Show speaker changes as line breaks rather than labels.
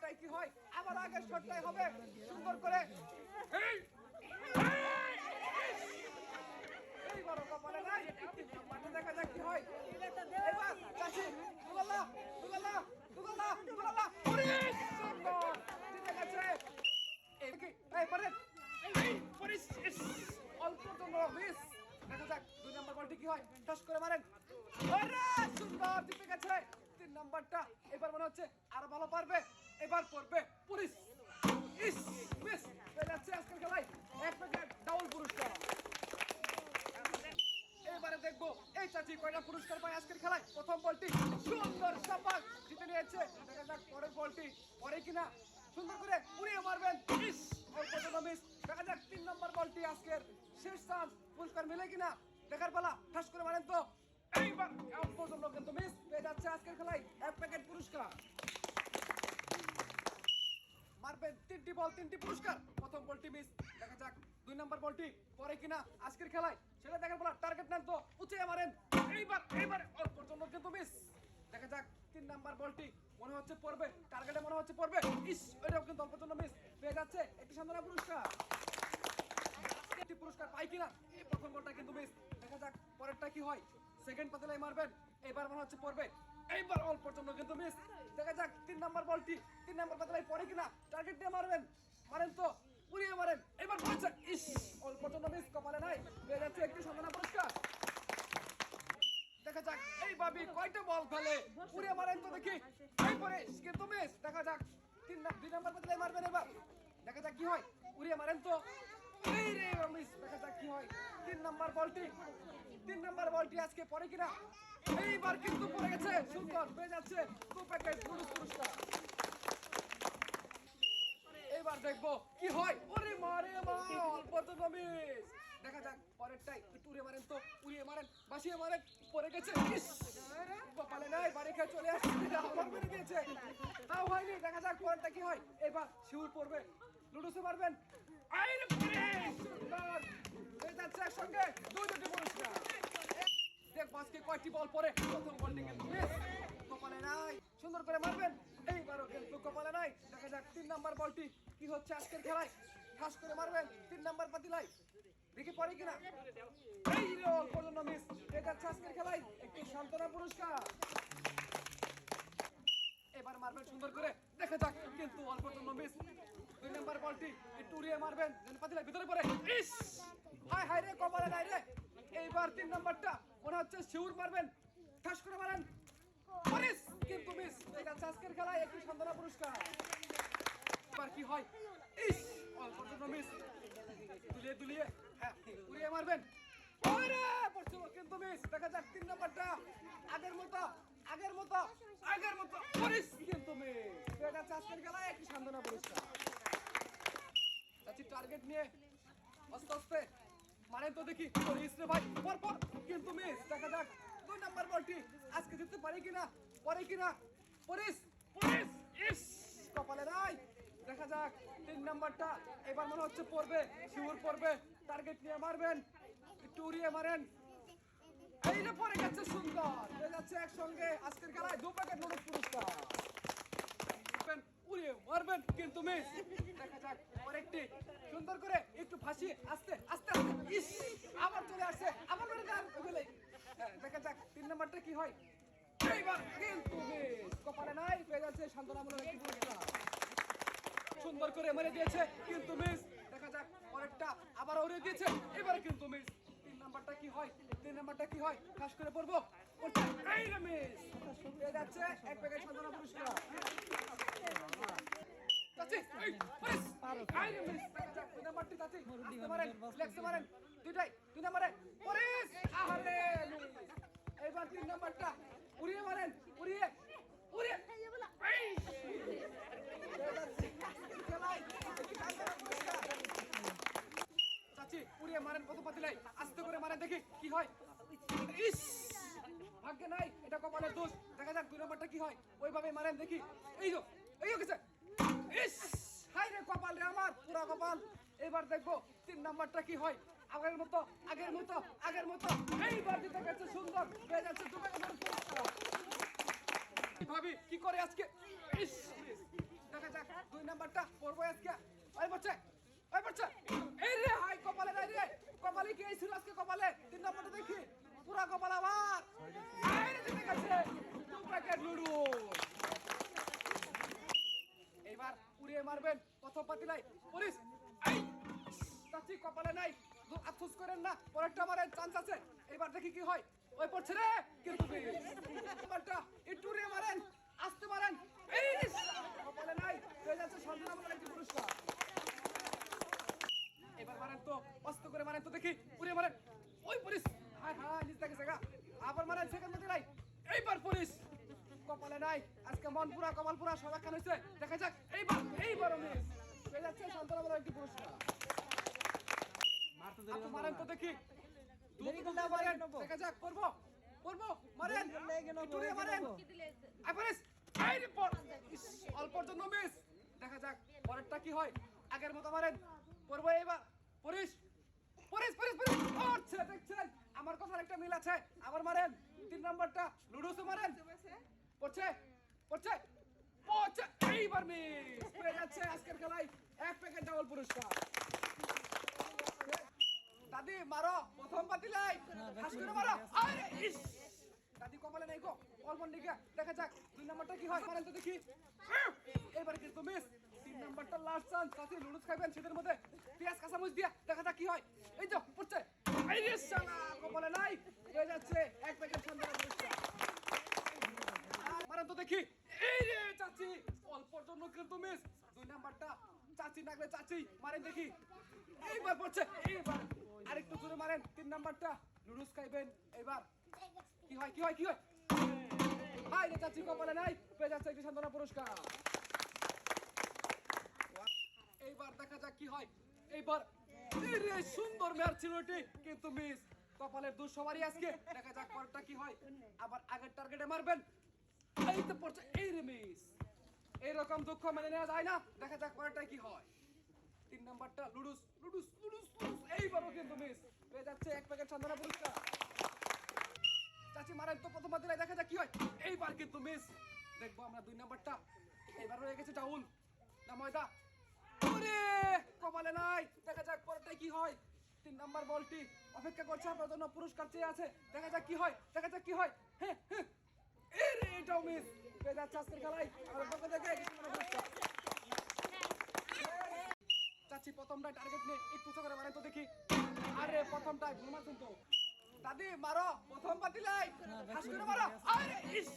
পরেরটাই কি হয়? আবার আগের শটটাই হবে? সুন্দর করে এই! এই বড় কপালে নাই? মাঠে দেখা যাক কি হয়। এবার সুন্দর! জিতে গেছে। এই কি? এই পরে এই অল্প জন্য মিস দেখা যাক দুই নম্বর বলটি কি হয়। টাস করে মারেন। সুন্দর জিতে গেছে। তিন নাম্বারটা এবার মনে হচ্ছে আরও ভালো পারবে। এবার পড়বে পুলিশ। ইস মিস যাচ্ছে আজকের খেলায়। এক প্যাকেট ডাবল পুরস্কার। এবারে দেখব এই চাচি কয়টা পুরস্কার পায় আজকের খেলায়। প্রথম বলটি সুন্দর সাপাক জিতে নিয়েছে। দেখা পরের বলটি পরে কিনা। সুন্দর করে উড়িয়ে মারবেন। ইস, অল্প মিস দেখা যাক তিন নম্বর বলটি আজকের শেষ চান্স। পুরস্কার মিলে কিনা? দেখার পালা, ঠাস করে মারেন তো। এইবার জন্য কিন্তু মিস পেয়ে যাচ্ছে আজকের খেলায়। এক প্যাকেট পুরস্কার। মারবেন। তিনটি বল, তিনটি পুরস্কার। প্রথম বলটি মিস দেখা যাক দুই নম্বর বলটি পরে কিনা আজকের খেলায়। সেটা দেখার পর টার্গেট নেন তো, উঁচে মারেন। এইবার এইবার অল্প জন্য কিন্তু মিস দেখা যাক তিন নাম্বার বলটি মনে হচ্ছে পড়বে। টার্গেটে মনে হচ্ছে পড়বে। ইস, এটাও কিন্তু অল্প জন্য মিস পেয়ে যাচ্ছে একটি সান্ত্বনা পুরস্কার। একটি পুরস্কার পাই কিনা, এই প্রথম বলটা কিন্তু মিস দেখা যাক পরেরটা কি হয়। সেকেন্ড পাতলাই মারবেন। এবার মনে হচ্ছে পড়বে। এইবার অল্প জন্য কিন্তু মিস দেখা যাক তিন নাম্বার বলটি তিন নাম্বার পাতলাই পড়ে কিনা? টার্গেট দিয়ে মারবেন। মারেন তো, উড়িয়ে মারেন। এবার পড়ছে ইস, অল্প জন্য মিস কপালে নাই। পেয়ে যাচ্ছে একটি সম্মাননা পুরস্কার। দেখা যাক, এই ভাবি কয়টা বল ফেলে উড়িয়ে মারেন তো দেখি। এই কিন্তু মিস দেখা যাক, তিন দুই নাম্বার পাতলাই মারবেন এবার। দেখা যাক কি হয়। উড়িয়ে মারেন তো। দেখা যাক পরে এইবার দেখব কি হয়। দেখা যাক, পরেরটাই একটু উড়িয়ে মারেন তো, উড়িয়ে মারেন বাসিয়ে মারেন, পড়ে গেছে! কপালে হয়নি, দেখা যাক পরেরটা কি হয়। এবার শিউর পড়বে। লুডুসে মারবেন। পরে সুন্দর হয়ে যাচ্ছে একসঙ্গে। দুই দুটি পুরস্কার। দেখ বাসকে কয়টি বল পরে? প্রথম বলটি কিন্তু মিস কপালে সুন্দর করে মারবেন। এইবারও কিন্তু কপালে নাই। দেখা যাক তিন নাম্বার বলটি কি হচ্ছে আজকের খেলায়। ঠাস করে মারবেন তিন নাম্বার পাতিলাই দেখি পরে কিনা। এই জন্য মিস। এটা যাচ্ছে আজকের খেলায় একটি সান্ত্বনা পুরস্কার। এবার মারবেন সুন্দর করে। দেখা যাক কিন্তু অল্প জন্য মিস। দুই নাম্বার বলটি একটু উড়িয়ে মারবেন পাতিলা ভিতরে পড়ে। ইস! হায় হায় রে, কপালে নাই রে। এইবার তিন নাম্বারটা, মনে হচ্ছে শিউর মারবেন। ঠাস করে মারেন। পারিস কিন্তু মিস এটা আজকের খেলায় একটি সান্ত্বনা পুরস্কার। এবার কি হয়? ইস! অল্প জন্য মিস। দুলিয়ে দুলিয়ে হ্যাঁ উড়িয়ে মারবেন। কিন্তু মিস। দেখা যাক তিন নাম্বারটা, আগের মতো আগের মতো আগের মতো। পরিস কিন্তু মিস। যাচ্ছে আজকের খেলায় একটি সান্ত্বনা পুরস্কার। চাচি টার্গেট নিয়ে। আস্তে আস্তে। মানে তো দেখি পরিস রে ভাই। পর পর। কিন্তু মিস দেখা যাক। দুই নাম্বার বলটি আজকে জিততে পারি কিনা, পারে কিনা। পরিস পরিস, ইস, কপালে নাই। দেখা যাক, তিন নাম্বারটা এবার মনে হচ্ছে পড়বে শিউর পড়বে। টার্গেট নিয়ে মারবেন, একটু উড়িয়ে মারেন। এই যে পড়ে গেছে সুন্দর। হয়ে যাচ্ছে একসঙ্গে আজকের খেলায় দু প্যাকেট নোটিশ পুরস্কার। মারবেন, কিন্তু মিস দেখা যাক পরেরটি। সুন্দর করে একটু ফাঁসিয়ে আস্তে আস্তে ইস আবার চলে আসছে আবার মেরে দেন ওগুলোই হ্যাঁ, দেখা যাক তিন নাম্বারটা কি হয়। এইবার কিন্তু মিস কপালে নাই পেয়ে যাচ্ছে শান্তনামূলক একটি পুরস্কার। সুন্দর করে মেরে দিয়েছে কিন্তু মিস দেখা যাক পরেরটা আবার উড়িয়ে দিয়েছে এবারে কিন্তু মিস তিন নাম্বারটা কি হয়? তিন নাম্বারটা কি হয়? খাস করে পড়ব। এই রে মিস যাচ্ছে এক প্যাকেট সান্ত্বনা পুরস্কার। চাচি, এই, মিস, রে মিস, দুই নাম্বারটি চাচি, আস্তে মারেন, ফ্লেক্সে মারেন, দুইটাই, দুই নাম্বারে, পরিস, আহারে, মিস। তিন নাম্বারটা উড়িয়ে মারেন উড়িয়ে উড়িয়ে এই। চাচি উড়িয়ে মারেন কত পাতিলাই আস্তে করে মারেন দেখি কি হয়। ইস! ভাগ্যে নাই এটা কপালের দোষ। দেখা যাক দুই নম্বরটা কি হয়। ওইভাবে মারেন দেখি। এই তো এই গেছে। হাই রে কপাল রে আমার, পুরা কপাল। এবার দেখব তিন নাম্বারটা কি হয়। আগের মতো আগের মতো আগের মতো। এইবার দিতে গেছে সুন্দর। পেয়ে যাচ্ছে ভাবি, কি করে আজকে। দেখা যাক, দুই নাম্বারটা পড়ব আজকে। ওই পড়ছে ওই পড়ছে এই রে হাই কপালে নাই রে। কপালে কি ছিল আজকে কপালে? তিন নাম্বারটা দেখি। পুরা কপাল আবার এই জিতে গেছে দু প্যাকেট নুডলস এইবার উড়িয়ে মারবেন প্রথম পুলিশ। চাচি কপালে নাই আফসোস করেন না, পরেরটা মারেন চান্স আছে। এবার দেখি কি হয়। ওই পড়ছে রে, কিন্তু নাম্বারটা একটু উড়িয়ে মারেন, আসতে এই, কপালে নাই, হয়ে যাচ্ছে সন্ধ্যা একটি পুরস্কার। এবার মারেন তো অস্ত করে মারেন তো দেখি উড়িয়ে মারেন। ওই পুলিশ, হায় হায় নিজ থেকে জায়গা। আবার মারেন সেকেন্ড মধ্যে নাই। এইবার পুলিশ, কপালে নাই। আজকে মন পুরা কপাল পুরা সব একখান হয়েছে দেখা যাক, এইবার এইবার মিস। পেয়ে যাচ্ছে শান্তনা বলে একটি পুরস্কার আপনি মারেন তো দেখি
দেরি করলে
মারেন দেখা যাক করব করব মারেন উড়িয়ে মারেন
নেব।
আই পুলিশ এই রিপোর্ট ইস, অল্পর জন্য মিস দেখা যাক পরেরটা কি হয় আগের মতো মারেন করব এইবার পুলিশ পুলিশ পুলিশ পুলিশ পড়ছে দেখছেন আমার কথার একটা মিল আছে আবার মারেন তিন নাম্বারটা লুডুসে মারেন পড়ছে পড়ছে এইবার মিস পেয়ে যাচ্ছে আজকের খেলায় এক প্যাকেট ডাবল পুরস্কার। দাদি, মারো, প্রথম পাতিলাই হাস করে মারো। আরে, ইস! দাদি, কপালে নাই গো। অল্প দিকে দেখা যাক, দুই নাম্বারটা কি হয়? মারেন তো দেখি। এবার কিন্তু মিস তিন নাম্বারটা লাস্ট চান্স সাথে লুডুস খাইবেন শীতের মধ্যে। পেঁয়াজ, কাঁচামরিচ দিয়া দেখা যাক কি হয়। এই তো, পড়ছে। এই শালা, কপালে নাই। হয়ে যাচ্ছে এক প্যাকেট সন্ধ্যা মারেন তো দেখি। এইবার দেখা যাক কি হয়। এইবার সুন্দর ম্যাচ ছিল কিন্তু মিস কপালের দোষ সবারই আজকে। দেখা যাক পরেরটা কি হয়। আবার আগের টার্গেটে মারবেন। এই তো পড়ছে এই রে মিস এইরকম দুঃখ মেনে নেওয়া যায় না। দেখা যাক পরেরটা কি হয়। তিন নাম্বারটা লুডুস লুডুস লুডুস লুডুস। এইবারও কিন্তু মিস। পেয়ে যাচ্ছে এক প্যাকেট সান্ত্বনা পুরস্কার। চাচি মারেন তো প্রথম দিলে দেখা যাক কি হয়। এইবার কিন্তু মিস। দেখব আমরা দুই নাম্বারটা। এইবার রয়ে গেছে ডাউন না, ময়দা। ওরে, কপালে নাই। দেখা যাক পরেরটাই কি হয়। তিন নাম্বার বলটি অপেক্ষা করছে, আপনার জন্য পুরস্কার চেয়ে আছে। দেখা যাক কি হয়, দেখা যাক কি হয়। হ্যাঁ হ্যাঁ। এই এটাও মিস পেয়ে যাচ্ছে আজকের খেলায়। আমার পক্ষ থেকে চাচ্ছি চাচি প্রথমটা টার্গেট নিয়ে একটু করে মারেন তো দেখি। আরে প্রথমটা ঘুমাচ্ছেন তো। দাদি, মারো। প্রথম পাতিলাই হাস আরে, ইস!